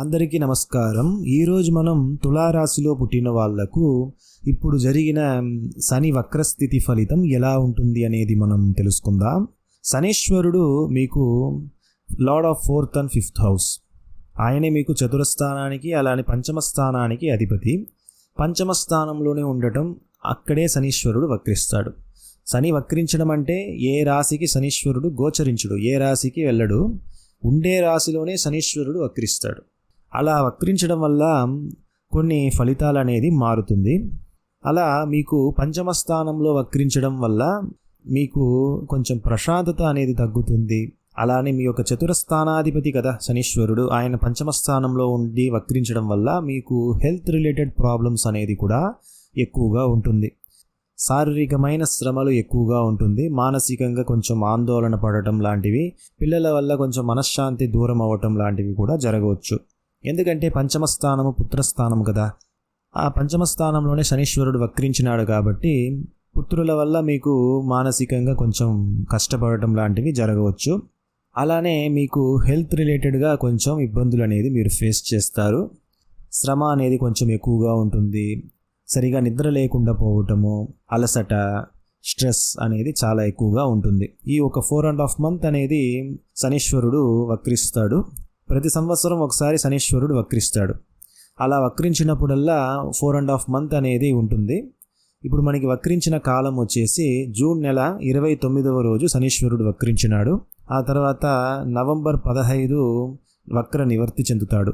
అందరికీ నమస్కారం. ఈరోజు మనం తులారాశిలో పుట్టిన వాళ్ళకు ఇప్పుడు జరిగిన శని వక్రస్థితి ఫలితం ఎలా ఉంటుంది అనేది మనం తెలుసుకుందాం. శనీశ్వరుడు మీకు lord of fourth and fifth house. ఆయనే మీకు చతురస్థానానికి అలానే పంచమ స్థానానికి అధిపతి. పంచమ స్థానంలోనే ఉండటం అక్కడే శనీశ్వరుడు వక్రిస్తాడు. శని వక్రించడం అంటే ఏ రాశికి శనీశ్వరుడు గోచరించుడు ఏ రాశికి వెళ్ళడు. ఉండే రాశిలోనే శనీశ్వరుడు వక్రిస్తాడు. అలా వక్రించడం వల్ల కొన్ని ఫలితాలు అనేది మారుతుంది. అలా మీకు పంచమ స్థానంలో వక్రించడం వల్ల మీకు కొంచెం ప్రశాంతత అనేది తగ్గుతుంది. అలానే మీ యొక్క చతురస్థానాధిపతి కదా శనీశ్వరుడు ఆయన పంచమ స్థానంలో ఉండి వక్రించడం వల్ల మీకు హెల్త్ రిలేటెడ్ ప్రాబ్లమ్స్ అనేది కూడా ఎక్కువగా ఉంటుంది. శారీరకమైన శ్రమలు ఎక్కువగా ఉంటుంది. మానసికంగా కొంచెం ఆందోళన పడటం లాంటివి పిల్లల వల్ల కొంచెం మనశ్శాంతి దూరం అవ్వటం లాంటివి కూడా జరగవచ్చు. ఎందుకంటే పంచమ స్థానము పుత్రస్థానం కదా. ఆ పంచమ స్థానంలోనే శనీశ్వరుడు వక్రించినాడు కాబట్టి పుత్రుల వల్ల మీకు మానసికంగా కొంచెం కష్టపడటం లాంటివి జరగవచ్చు. అలానే మీకు హెల్త్ రిలేటెడ్గా కొంచెం ఇబ్బందులు అనేది మీరు ఫేస్ చేస్తారు. శ్రమ అనేది కొంచెం ఎక్కువగా ఉంటుంది. సరిగా నిద్ర లేకుండా పోవటము అలసట స్ట్రెస్ అనేది చాలా ఎక్కువగా ఉంటుంది. ఈ ఒక ఫోర్ అండ్ హాఫ్ మంత్ అనేది శనీశ్వరుడు వక్రిస్తాడు. ప్రతి సంవత్సరం ఒకసారి శనీశ్వరుడు వక్రిస్తాడు. అలా వక్రించినప్పుడల్లా ఫోర్ అండ్ హాఫ్ మంత్ అనేది ఉంటుంది. ఇప్పుడు మనకి వక్రించిన కాలం వచ్చేసి జూన్ నెల ఇరవై తొమ్మిదవ రోజు శనీశ్వరుడు వక్రించినాడు. ఆ తర్వాత నవంబర్ పదహైదు వక్ర నివర్తి చెందుతాడు.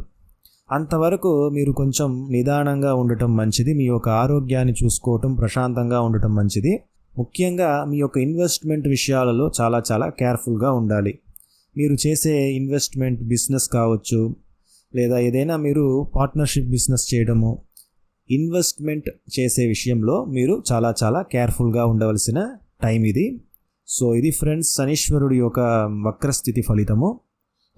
అంతవరకు మీరు కొంచెం నిదానంగా ఉండటం మంచిది. మీ యొక్క ఆరోగ్యాన్ని చూసుకోవటం ప్రశాంతంగా ఉండటం మంచిది. ముఖ్యంగా మీ యొక్క ఇన్వెస్ట్మెంట్ విషయాలలో చాలా చాలా కేర్ఫుల్గా ఉండాలి. మీరు చేసే ఇన్వెస్ట్మెంట్ బిజినెస్ కావచ్చు లేదా ఏదైనా మీరు పార్ట్నర్షిప్ బిజినెస్ చేయడము ఇన్వెస్ట్మెంట్ చేసే విషయంలో మీరు చాలా చాలా కేర్ఫుల్గా ఉండవలసిన టైం ఇది. సో ఇది ఫ్రెండ్స్ శనీశ్వరుడి యొక్క వక్రస్థితి ఫలితము.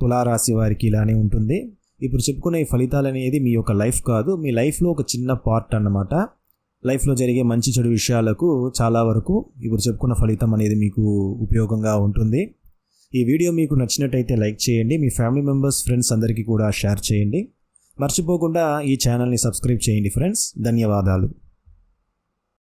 తులారాశి వారికి ఇలానే ఉంటుంది. ఇప్పుడు చెప్పుకునే ఈ ఫలితాలు అనేది మీ యొక్క లైఫ్ కాదు. మీ లైఫ్లో ఒక చిన్న పార్ట్ అన్నమాట. లైఫ్లో జరిగే మంచి చెడు విషయాలకు చాలా వరకు ఇప్పుడు చెప్పుకున్న ఫలితం అనేది మీకు ఉపయోగంగా ఉంటుంది. ఈ వీడియో మీకు నచ్చినట్టయితే లైక్ చేయండి మీ ఫ్యామిలీ మెంబర్స్ ఫ్రెండ్స్ అందరికీ కూడా షేర్ చేయండి. మర్చిపోకుండా ఈ ఛానల్ని సబ్స్క్రైబ్ చేయండి ఫ్రెండ్స్. ధన్యవాదాలు.